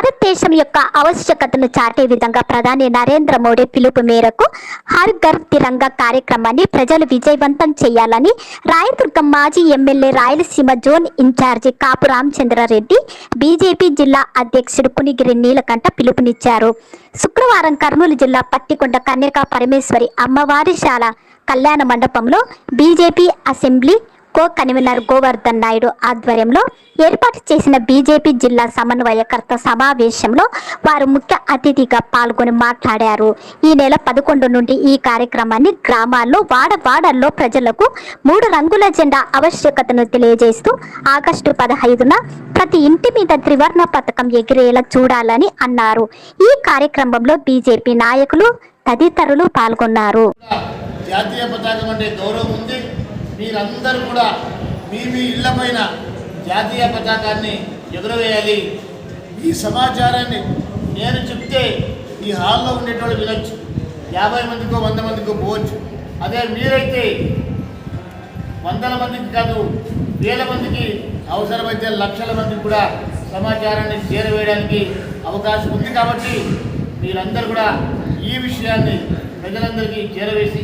భారతదేశం యొక్క ఆవశ్యకతను చాటే విధంగా ప్రధాని నరేంద్ర మోడీ పిలుపు మేరకు హర్ ఘర్ తిరంగా కార్యక్రమాన్ని ప్రజలు విజయవంతం చేయాలని రాయదుర్గం మాజీ MLA Rayalaseema zone incharge Kapu Ramachandra Reddy BJP జిల్లా అధ్యక్షుడు కునిగిరి నీలకంఠ పిలుపునిచ్చారు. శుక్రవారం కర్నూలు జిల్లా పత్తికొండ కన్యకా పరమేశ్వరి అమ్మవారి శాల కళ్యాణ మండపంలో BJP assembly co convener Govardhan Naidu ఆధ్వర్యంలో ఏర్పాటు చేసిన బీజేపీ జిల్లా సమన్వయకర్త సమావేశంలో వారు ముఖ్య అతిథిగా పాల్గొని మాట్లాడారు. ఈ నెల పదకొండు నుండి ఈ కార్యక్రమాన్ని గ్రామాల్లో వాడవాడల్లో ప్రజలకు మూడు రంగుల జెండా ఆవశ్యకతను తెలియజేస్తూ ఆగస్టు పదహైదున ప్రతి ఇంటి మీద త్రివర్ణ పథకం ఎగిరేలా చూడాలని అన్నారు. ఈ కార్యక్రమంలో బీజేపీ నాయకులు తదితరులు పాల్గొన్నారు. జాతీయ పతాకం అంటే గౌరవం ఉంది. మీరందరూ కూడా మీ మీ ఇళ్ళ పైన జాతీయ పతాకాన్ని ఎగురవేయాలి. ఈ సమాచారాన్ని నేను చెప్తే ఈ హాల్లో ఉండేటోళ్ళు వినొచ్చు. యాభై మందికో వంద మందికో పోవచ్చు. అదే మీరైతే వందల మందికి కాదు వేల మందికి అవసరమైతే లక్షల మందికి కూడా సమాచారాన్ని చేరవేయడానికి అవకాశం ఉంది కాబట్టి మీరందరూ కూడా ఈ విషయాన్ని ప్రజలందరికీ చేరవేసి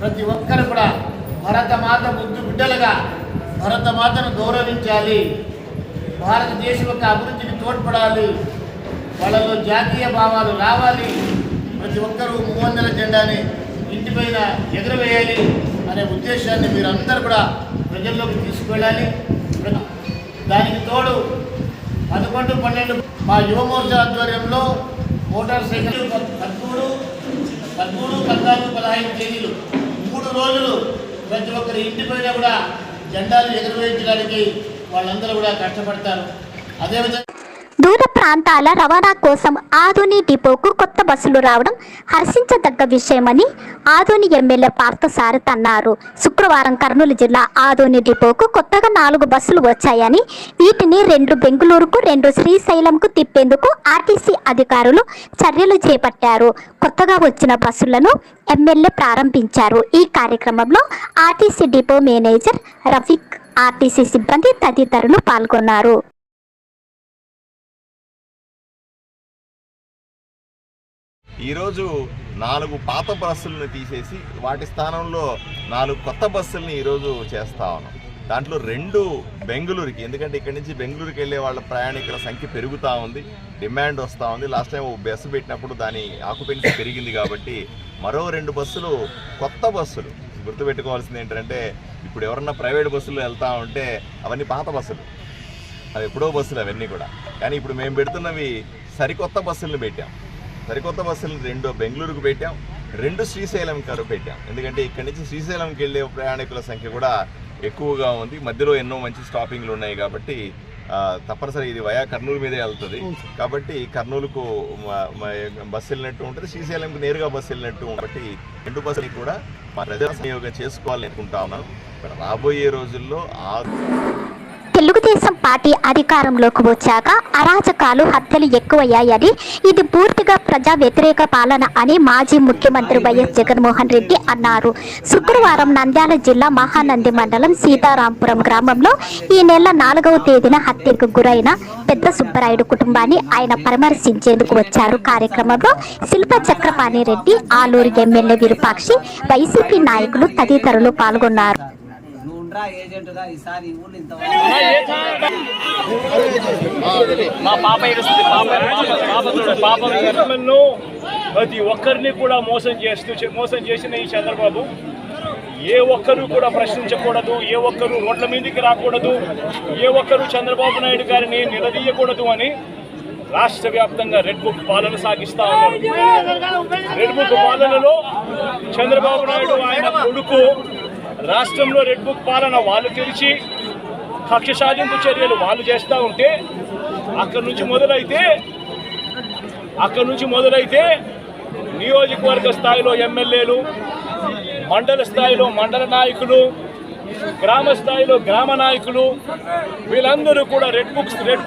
ప్రతి ఒక్కరు కూడా భరతమాత ముద్దు బిడ్డలుగా భరతమాతను గౌరవించాలి. భారతదేశం యొక్క అభివృద్ధికి తోడ్పడాలి. వాళ్ళలో జాతీయ భావాలు రావాలి. ప్రతి ఒక్కరూ మూవందల జెండాని ఇంటిపైన ఎగురవేయాలి అనే ఉద్దేశాన్ని మీరందరూ కూడా ప్రజల్లోకి తీసుకువెళ్ళాలి. దానికి తోడు పదకొండు పన్నెండు మా యువమోర్చా ఆధ్వర్యంలో మోటార్ సైకిల్ ప- పదమూడు పదమూడు పద్నాలుగు పదహైదు కేజీలు. మూడు రోజులు ప్రతి ఒక్కరి ఇంటిపైన కూడా జెండాలు ఎగురవేయించడానికి వాళ్ళందరూ కూడా కష్టపడతారు. అదేవిధంగా దూర ప్రాంతాల రవాణా కోసం ఆదోని డిపోకు కొత్త బస్సులు రావడం హర్షించదగ్గ విషయమని ఆదోని ఎమ్మెల్యే పార్థసారథ్ అన్నారు. శుక్రవారం కర్నూలు జిల్లా ఆదోని డిపోకు కొత్తగా నాలుగు బస్సులు వచ్చాయని వీటిని రెండు బెంగళూరుకు రెండు శ్రీశైలంకు తిప్పేందుకు ఆర్టీసీ అధికారులు చర్యలు చేపట్టారు. కొత్తగా వచ్చిన బస్సులను ఎమ్మెల్యే ప్రారంభించారు. ఈ కార్యక్రమంలో RTC depot manager Rafiq RTC సిబ్బంది తదితరులు పాల్గొన్నారు. ఈరోజు నాలుగు పాత బస్సులను తీసేసి వాటి స్థానంలో నాలుగు కొత్త బస్సుల్ని ఈరోజు చేస్తా ఉన్నాం. దాంట్లో రెండు బెంగళూరుకి ఎందుకంటే ఇక్కడి నుంచి బెంగళూరుకి వెళ్ళే వాళ్ళ ప్రయాణికుల సంఖ్య పెరుగుతూ ఉంది డిమాండ్ వస్తూ ఉంది. లాస్ట్ టైం బస్సు పెట్టినప్పుడు దాని ఆకుపెన్సీ పెరిగింది కాబట్టి మరో రెండు బస్సులు కొత్త బస్సులు. గుర్తుపెట్టుకోవాల్సింది ఏంటంటే ఇప్పుడు ఎవరన్నా ప్రైవేట్ బస్సులు వెళ్తూ ఉంటే అవన్నీ పాత బస్సులు. అవి ఎప్పుడో బస్సులు అవన్నీ కూడా. కానీ ఇప్పుడు మేము పెడుతున్నవి సరికొత్త బస్సులను పెట్టాం. సరికొత్త బస్సులను రెండు బెంగళూరుకు పెట్టాం రెండు శ్రీశైలం కారు పెట్టాం. ఎందుకంటే ఇక్కడి నుంచి శ్రీశైలంకి వెళ్ళే ప్రయాణికుల సంఖ్య కూడా ఎక్కువగా ఉంది. మధ్యలో ఎన్నో మంచి స్టాపింగ్లు ఉన్నాయి కాబట్టి తప్పనిసరి ఇది వయా కర్నూలు మీదే వెళ్తుంది. కాబట్టి కర్నూలుకు బస్సు వెళ్ళినట్టు ఉంటుంది శ్రీశైలంకి నేరుగా బస్సు వెళ్ళినట్టు కాబట్టి రెండు బస్సులు కూడా మా ప్రజల వినియోగం చేసుకోవాలని అనుకుంటా ఉన్నాను రాబోయే రోజుల్లో ఆ తెలుగుదేశం పార్టీ అధికారంలోకి వచ్చాక అరాచకాలు హత్యలు ఎక్కువయ్యాయని ఇది పూర్తిగా ప్రజా వ్యతిరేక పాలన అని మాజీ ముఖ్యమంత్రి వైఎస్ జగన్మోహన్ రెడ్డి అన్నారు. శుక్రవారం నంద్యాల జిల్లా మహానంది మండలం సీతారాంపురం గ్రామంలో ఈ నెల నాలుగవ తేదీన హత్యకు గురైన పెద్ద సుబ్బరాయుడు కుటుంబాన్ని ఆయన పరామర్శించేందుకు వచ్చారు. కార్యక్రమంలో శిల్ప చక్రపాణి రెడ్డి ఆలూరు ఎమ్మెల్యే విరూపాక్షి వైసీపీ నాయకులు తదితరులు పాల్గొన్నారు. ఉండరా ఏజెంట్గా ఈసారి ఈ ఊళ్ళో ఇంత ప్రతి ఒక్కరిని కూడా మోసం చేస్తూ మోసం చేసిన ఈ చంద్రబాబు ఏ ఒక్కరు కూడా ప్రశ్నించకూడదు ఏ ఒక్కరు రోడ్ల మీదకి రాకూడదు ఏ ఒక్కరు చంద్రబాబు నాయుడు గారిని నిలదీయకూడదు అని రాష్ట్ర వ్యాప్తంగా రెడ్ బుక్ పాలన సాగిస్తా ఉన్నారు రెడ్ బుక్ పాలనలో చంద్రబాబు నాయుడు ఆయన కొడుకు రాష్ట్రంలో రెడ్ బుక్ పాలన వాళ్ళు తెలిసి కక్ష సాధింపు చర్యలు వాళ్ళు చేస్తూ ఉంటే అక్కడి నుంచి మొదలైతే అక్కడి నుంచి మొదలైతే నియోజకవర్గ స్థాయిలో ఎమ్మెల్యేలు మండల స్థాయిలో మండల నాయకులు గ్రామ స్థాయిలో గ్రామ నాయకులు వీళ్ళందరూ కూడా రెడ్ బుక్స్ రెడ్ బుక్